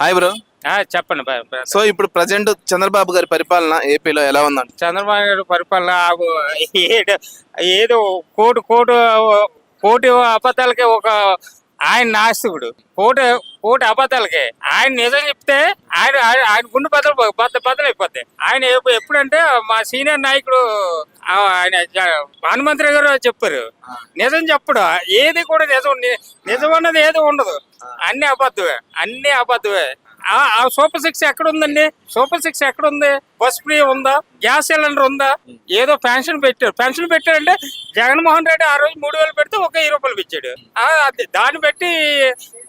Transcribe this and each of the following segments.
Hi bro. ఆ, చెప్పండి so ఇప్పుడు ప్రజెంట్ చంద్రబాబు గారి పరిపాలన ఏపీలో ఎలా ఉందండి? చంద్రబాబు నాయుడు పరిపాలన ఏదో కోటి కోటి కోటి అబద్ధాలకి ఒక ఆయన నాస్తికుడు. కోటి కోటి అబద్ధాలకి. ఆయన నిజం చెప్తే ఆయన ఆయన- గుండె బద్దలు బద్ద బద్దలైపోతాయి. ఆయన ఎప్పు- ఎప్పుడంటే మా సీనియర్ నాయకుడు ఆయన హనుమంతరావు గారు చెప్పారు. నిజం చెప్పడు. ఏది కూడా నిజం నిజం అన్నది ఏది ఉండదు. అన్ని అబద్ధమే అన్ని అబద్ధమే. ఆ సూపర్ సిక్స్ ఎక్కడ ఉందండి సూపర్ సిక్స్ ఎక్కడ ఉంది బస్ ఫ్రీ ఉందా? గ్యాస్ సిలిండర్ ఉందా? ఏదో పెన్షన్ పెట్టారు. పెన్షన్ పెట్టారంటే జగన్మోహన్ రెడ్డి ఆ రోజు మూడు వేలు పెడితే ఒక వెయ్యి రూపాయలు ఇచ్చాడు. అది దాన్ని బట్టి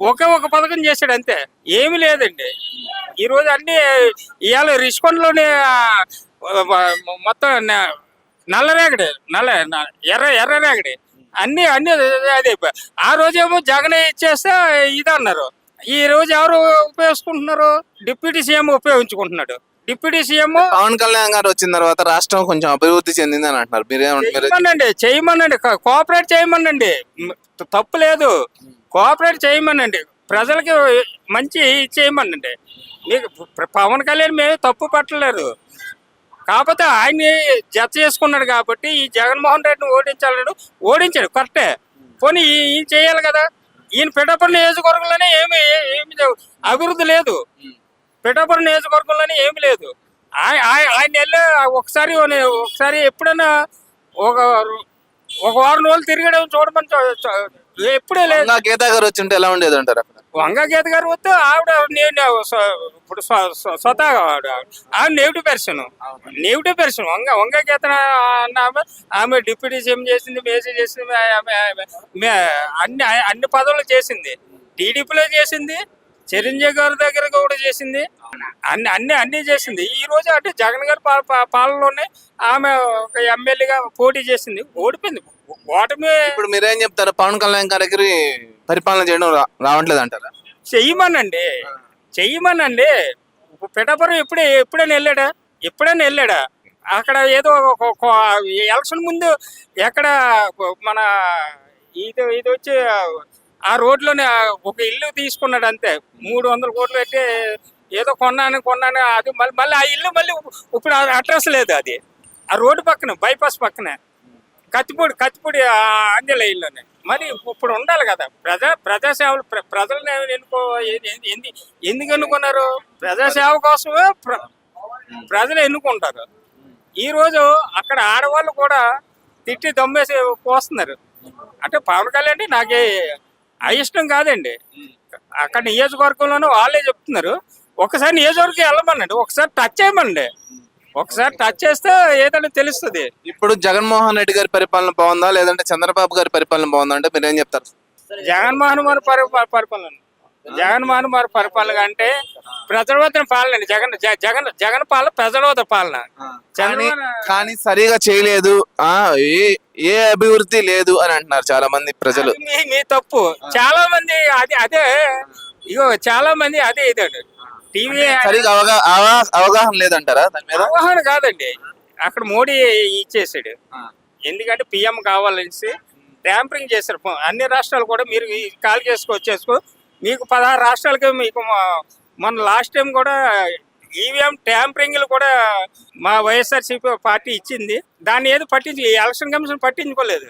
ఒకే ఒక పథకం చేశాడు అంతే. ఏమీ లేదండి. ఈ రోజు అన్ని ఇవాళ రిషికొండలోనే ఆ, మొత్తం నల్ల రేగడి నల్ల ఎర్ర ఎర్ర రేగడి అన్ని అన్ని అదే ఆ రోజేమో జగన్ ఇచ్చేస్తే ఇది అన్నారు. ఈ రోజు ఎవరు ఉపయోగించుకుంటున్నారు? డిప్యూటీ సీఎం ఉపయోగించుకుంటున్నాడు. డిప్యూటీ సీఎం పవన్ కళ్యాణ్ గారు వచ్చిన తర్వాత రాష్ట్రం కొంచెం అభివృద్ధి చెందింది అని అంటున్నారు. చేయమనండి చేయమనండి. కోఆపరేట్ చేయమనండి. తప్పు లేదు. కోఆపరేట్ చేయమనండి. ప్రజలకి మంచి చేయమనండి. మీకు పవన్ కళ్యాణ్ మేము తప్పు పట్టలేదు. కాకపోతే ఆయన్ని జత చేసుకున్నాడు కాబట్టి ఈ జగన్మోహన్ రెడ్డిని ఓడించాలన్నాడు ఓడించాడు కరెక్టే. పోనీ ఈ- ఈయన చేయాలి కదా. ఈయన పిఠాపురం నియోజకవర్గంలోనే ఏమి ఏమి అభివృద్ధి లేదు. పిఠాపురం నియోజకవర్గంలోనే ఏమి లేదు. ఆయన వెళ్ళి ఒకసారి ఒకసారి ఎప్పుడైనా ఒక ఒక వారం రోజులు తిరిగడం చూడమని ఎప్పుడే లేదు. వంగా గీతా గారు వచ్చి ఉంటే ఎలా ఉండేది అంటారు అక్కడ? వంగ గీత గారు వస్తే ఆవిడ నేను ఇప్పుడు స్వ- స్వ- స్వతహాగా ఆవిడ. ఆవిడ negative person negative person Vanga Vanga Geetha అన్న ఆమె ఆమె డిప్యూటీ సీఎం చేసింది మేసీ చేసింది అన్ని అన్ని పదవులు చేసింది. టీడీపీలో చేసింది చిరంజీవి గారి దగ్గర కూడా చేసింది. అన్ని అన్ని అన్ని చేసింది. ఈ రోజు అంటే జగన్ గారి పాలనలోనే ఆమె ఒక ఎమ్మెల్యేగా పోటీ చేసింది. ఓడిపోయింది. ఓటమి ఇప్పుడు మీరేం చెప్తారు? పవన్ కళ్యాణ్ గారికి పరిపాలన చేయడం రావట్లేదు అంటారా చెయ్యమనండి. చెయ్యమనండి. ఇప్పుడు పిఠాపురం ఎప్పుడే ఎప్పుడైనా వెళ్ళాడా? ఎప్పుడైనా వెళ్ళాడా? అక్కడ ఏదో ఎలక్షన్ ముందు ఎక్కడ మన ఇది ఇది వచ్చి ఆ రోడ్లోనే ఒక ఇల్లు తీసుకున్నాడు అంతే. మూడు వందల కోట్లు పెట్టి ఏదో కొన్నాను కొన్నాను అది మళ్ళీ మళ్ళీ ఆ ఇల్లు మళ్ళీ ఇప్పుడు అడ్రస్ లేదు అది. ఆ రోడ్డు పక్కన బైపాస్ పక్కనే. కత్తిపూడి కత్తిపూడి అంజల ఆంజనేయ ఇల్లునే. మరి ఇప్పుడు ఉండాలి కదా. ప్రజా ప్రజాసేవలు ప్ర- ఎన్నుకో ఎందు ఎందుకు ఎన్నుకున్నారు? ప్రజాసేవ కోసమే ప్ర- ప్రజలు ఎన్నుకుంటారు. ఈరోజు అక్కడ ఆడవాళ్ళు కూడా తిట్టి దమ్మేసి పోస్తున్నారు. అంటే పవన్ కళ్యాణ్ నాకే అయిష్టం కాదండి. అక్కడ నియోజకవర్గంలోనూ వాళ్ళే చెప్తున్నారు. ఒకసారి నియోజకవర్గం వెళ్ళమనండి. ఒకసారి టచ్ చేయమనండి. ఒకసారి టచ్ చేస్తే ఏదైనా తెలుస్తుంది. ఇప్పుడు జగన్మోహన్ రెడ్డి గారి పరిపాలన బాగుందా? లేదంటే చంద్రబాబు గారి పరిపాలన బాగుందా? అంటే మీరేం చెప్తారు? జగన్మోహన్ పరి- పరిపాలన. జగన్మోహన్ వారి పరిపాలన అంటే ప్రజలవతన పాలన అండి. జగన్ జగన్ జగన్ పాలన ప్రజలవత పాలన. కానీ సరిగా చేయలేదు. ఆ ఏ ఏ అభివృద్ధి లేదు అని అంటున్నారు చాలా మంది ప్రజలు మీ తప్పు. చాలా మంది అది అదే ఇగో చాలా మంది అదే ఇదండి. టీవీ సరిగా అవగా అవ- అవగాహన లేదంటారా దాని మీద? అవగాహన కాదండి. అక్కడ మోడీ ఇచ్చేసాడు. ఎందుకంటే పిఎం కావాలనేసి ట్యాంపరింగ్ చేశారు. అన్ని రాష్ట్రాలు కూడా మీరు కాల్ చేసుకో వచ్చేసుకో. మీకు పదహారు రాష్ట్రాలకి మీకు మన లాస్ట్ టైం కూడా ఈవీఎం ట్యాంపరింగ్లు కూడా మా వైఎస్ఆర్సీపీ పార్టీ ఇచ్చింది. దాన్ని ఏది పట్టించి ఎలక్షన్ కమిషన్ పట్టించుకోలేదు.